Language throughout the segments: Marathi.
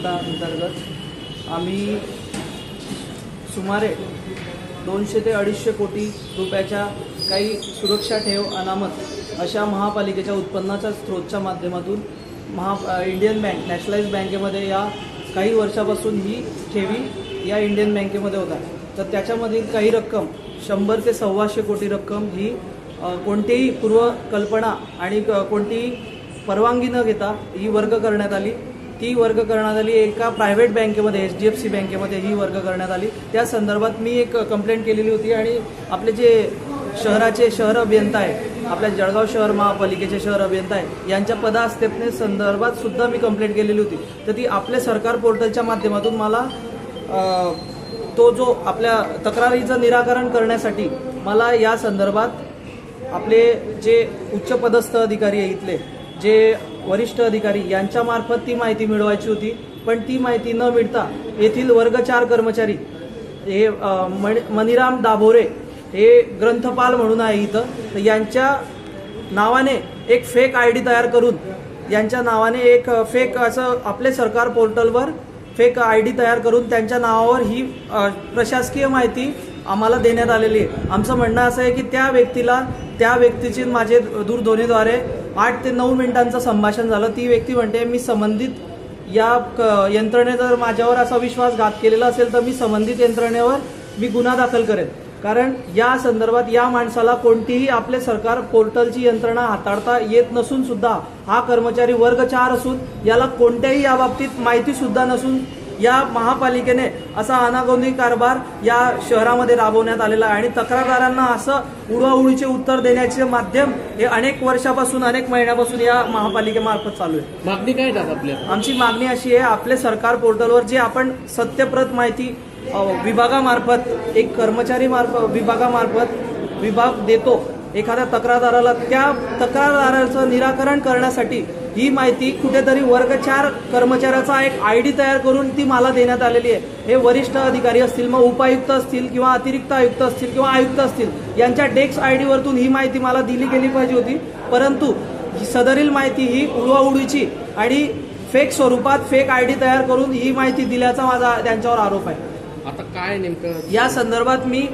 आयुक्ता अंतर्गत आम्ही सुमारे दोनशे ते अडीचशे कोटी रुपयाच्या काही सुरक्षा ठेव अनामत अशा महापालिकेच्या उत्पन्नाच्या स्रोतच्या माध्यमातून महा इंडियन बँक नॅशनलाइज बँकेमध्ये या काही वर्षापासून ही ठेवी या इंडियन बँकेमध्ये होता तर त्याच्यामधील काही रक्कम शंभर ते सव्वाशे कोटी रक्कम ही कोणतीही पूर्वकल्पना आणि क- कोणतीही परवानगी न घेता ही वर्ग करण्यात आली. ती वर्ग करण्यात आली. एका प्रायव्हेट बँकेमध्ये एच डी एफ सी बँकेमध्ये ही वर्ग करण्यात आली. त्या संदर्भात मी एक कंप्लेंट केलेली होती आणि आपले जे शहराचे शहर अभियंता आहे आपल्या जळगाव शहर महापालिकेचे शहर अभियंता आहे यांच्या पदास्थेपने संदर्भात सुद्धा मी कंप्लेंट केलेली होती. तर ती आपल्या सरकार पोर्टलच्या माध्यमातून मला तो जो आपल्या तक्रारीचं निराकरण करण्यासाठी मला या संदर्भात आपले जे उच्च पदस्थ अधिकारी आहे इथले जे वरिष्ठ अधिकारी यांच्या मार्फत ती माहिती मिळवायची होती पण ती माहिती न मिळता येथील वर्ग चार कर्मचारी हे मणिराम दाभोरे हे ग्रंथपाल म्हणून आहे इथं. तर यांच्या नावाने एक फेक आय डी तयार करून यांच्या नावाने एक फेक असं आपले सरकार पोर्टलवर फेक आय डी तयार करून त्यांच्या नावावर ही प्रशासकीय माहिती आम्हाला देण्यात आलेली आहे. आमचं म्हणणं असं आहे की त्या व्यक्तीला त्या व्यक्तीची माझे दूरध्वनीद्वारे आठ ते नऊ मिनिटांचं संभाषण झालं. ती व्यक्ती म्हणते मी संबंधित या क- जर माझ्यावर असा विश्वासघात केलेला असेल तर मी संबंधित यंत्रणेवर मी गुन्हा दाखल करेन. कारण या संदर्भात या माणसाला कोणतीही आपले सरकार पोर्टलची यंत्रणा हाताळता येत नसून सुद्धा हा कर्मचारी वर्ग चार असून याला कोणत्याही याबाबतीत माहिती सुद्धा नसून या महापालिकेने असा अनागोंदी कारभार या शहरामध्ये राबवण्यात आलेला आहे. आणि तक्रारदारांना असं उडवाउडीचे उत्तर देण्याचे माध्यम हे अनेक वर्षापासून अनेक महिन्यापासून या महापालिकेमार्फत चालू आहे. मागणी काय आपल्या? आमची मागणी अशी आहे आपले सरकार पोर्टलवर जे आपण सत्यप्रत माहिती विभागामार्फत एक कर्मचारी मार्फत विभागामार्फत विभाग देतो एखाद्या तक्रारदाराला त्या तक्रारदाराचं निराकरण करण्यासाठी ही माहिती कुठेतरी वर्ग चार कर्मचाऱ्याचा एक आय डी तयार करून ती मला देण्यात आलेली आहे. हे वरिष्ठ अधिकारी असतील मग उपायुक्त असतील किंवा अतिरिक्त आयुक्त असतील किंवा आयुक्त असतील यांच्या डेस्क आय डीवरतून ही माहिती मला दिली गेली पाहिजे होती. परंतु ही सदरील माहिती ही उडवाउडीची आणि फेक स्वरूपात फेक आय डी तयार करून ही माहिती दिल्याचा माझा त्यांच्यावर आरोप आहे. आता काय नेमकं? या संदर्भात मी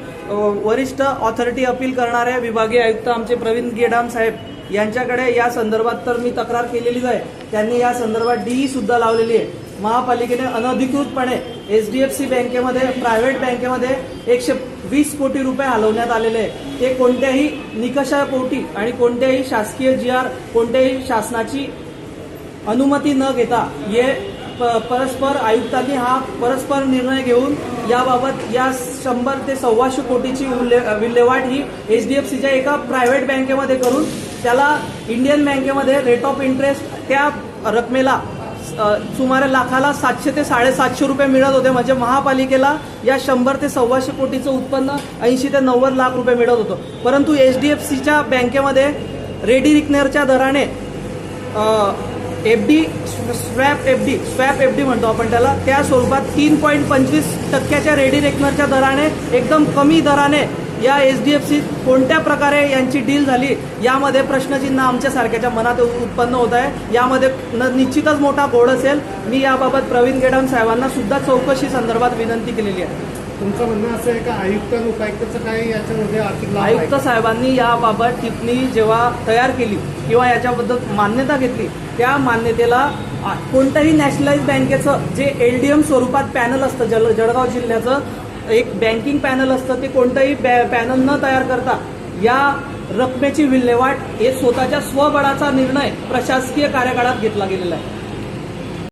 वरिष्ठ ऑथॉरिटी अपील करणारे विभागीय आयुक्त आमचे प्रवीण गेडाम साहेब यांच्याकडे या संदर्भात तर मी तक्रार केलेलीच आहे. त्यांनी या संदर्भात डीई सुद्धा लावलेली आहे. महापालिकेने अनधिकृतपणे एच डी एफ सी बँकेमध्ये प्रायव्हेट बँकेमध्ये एकशे वीस कोटी रुपये हलवण्यात आलेले आहे. ते कोणत्याही निकषापोटी आणि कोणत्याही शासकीय जी आर कोणत्याही शासनाची अनुमती न घेता हे प- परस्पर आयुक्तांनी हा परस्पर निर्णय घेऊन याबाबत या शंभर ते सव्वाशे कोटीची विल्हेवाट ही एच डी एफ सीच्या एका प्रायव्हेट बँकेमध्ये करून त्याला इंडियन बँकेमध्ये रेट ऑफ इंटरेस्ट त्या रकमेला सुमारे लाखाला सातशे ते साडेसातशे रुपये मिळत होते. म्हणजे महापालिकेला या शंभर ते सव्वाशे कोटीचं उत्पन्न ऐंशी ते नव्वद लाख रुपये मिळत होतं. परंतु एच डी एफ सीच्या बँकेमध्ये रेडी रिकनेरच्या दराने F D swap F D swap F D म्हणतो आपण त्याला त्या स्वरूपात तीन पॉईंट पंचवीस टक्क्याच्या रेडी रेकनरच्या दराने एकदम कमी दराने या एच डी एफ सी कोणत्या प्रकारे यांची डील झाली यामध्ये प्रश्नचिन्ह आमच्या सारख्याच्या मनात उत्पन्न होत आहे. यामध्ये न- निश्चितच मोठा घोड असेल. मी याबाबत प्रवीण गेडाम साहेबांना सुद्धा चौकशी संदर्भात विनंती केलेली आहे. तुमचं म्हणणं असं आहे का आयुक्त उपायुक्तचं काय याच्यामध्ये आर्थिक आयुक्त साहेबांनी याबाबत टिप्पणी जेव्हा तयार केली किंवा याच्याबद्दल मान्यता घेतली त्या मान्यतेला कोणत्याही नॅशनलाइज बँकेचं जे एल डी एम स्वरूपात पॅनल असतं जल जळगाव जिल्ह्याचं एक बँकिंग पॅनल असतं ते कोणतंही पॅनल न तयार करता या रकमेची विल्हेवाट हे स्वतःच्या स्वबळाचा निर्णय प्रशासकीय कार्यकाळात घेतला गेलेला आहे.